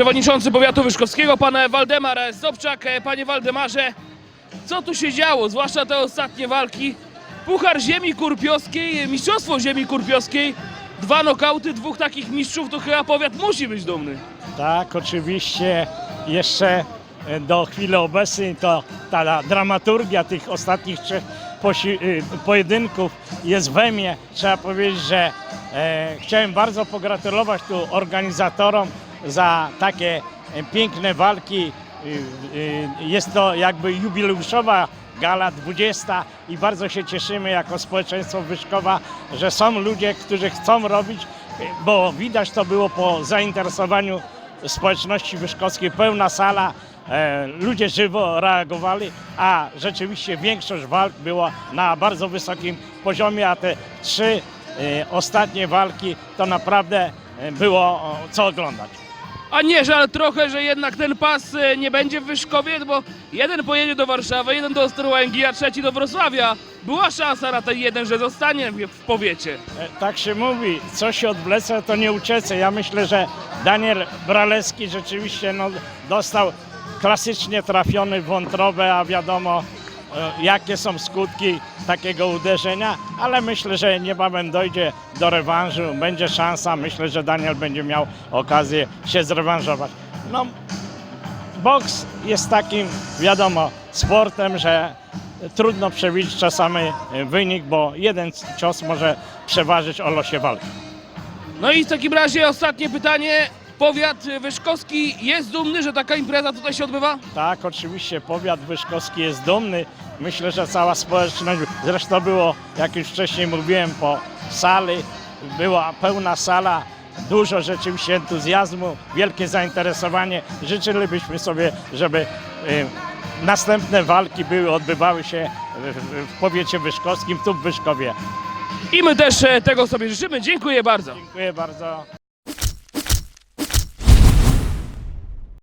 przewodniczący powiatu wyszkowskiego, pan Waldemar Sobczak. E, Panie Waldemarze, co tu się działo, zwłaszcza te ostatnie walki? Puchar Ziemi Kurpiowskiej, Mistrzostwo Ziemi Kurpiowskiej, dwa nokauty, dwóch takich mistrzów, to chyba powiat musi być dumny. Tak, oczywiście jeszcze e, do chwili obecnej to ta dramaturgia tych ostatnich trzech y, pojedynków jest we mnie. Trzeba powiedzieć, że e, chciałem bardzo pogratulować tu organizatorom za takie e, piękne walki. Y, y, Jest to jakby jubileuszowa gala 20 i bardzo się cieszymy jako społeczeństwo Wyszkowa, że są ludzie, którzy chcą robić, bo widać to było po zainteresowaniu społeczności wyszkowskiej, pełna sala, e, ludzie żywo reagowali, a rzeczywiście większość walk była na bardzo wysokim poziomie, a te trzy e, ostatnie walki to naprawdę e, było co oglądać. A nie żal trochę, że jednak ten pas e, nie będzie w Wyszkowie, bo jeden pojedzie do Warszawy, jeden do Ostrołęki, a trzeci do Wrocławia. Była szansa na ten jeden, że zostanie w powiecie. E, Tak się mówi, co się odwlecze, to nie uciece. Ja myślę, że Daniel Bralewski rzeczywiście no, dostał klasycznie trafiony w wątrobę, a wiadomo jakie są skutki takiego uderzenia, ale myślę, że niebawem dojdzie do rewanżu, będzie szansa. Myślę, że Daniel będzie miał okazję się zrewanżować. No, boks jest takim, wiadomo, sportem, że trudno przewidzieć czasami e, wynik, bo jeden cios może przeważyć o losie walki. No i w takim razie ostatnie pytanie. Powiat wyszkowski jest dumny, że taka impreza tutaj się odbywa? Tak, oczywiście powiat wyszkowski jest dumny. Myślę, że cała społeczność, zresztą było, jak już wcześniej mówiłem, po sali, była pełna sala, dużo rzeczywiście entuzjazmu, wielkie zainteresowanie. Życzylibyśmy sobie, żeby y, następne walki były, odbywały się w, w, powiecie wyszkowskim, tu w Wyszkowie. I my też e, tego sobie życzymy. Dziękuję bardzo. Dziękuję bardzo.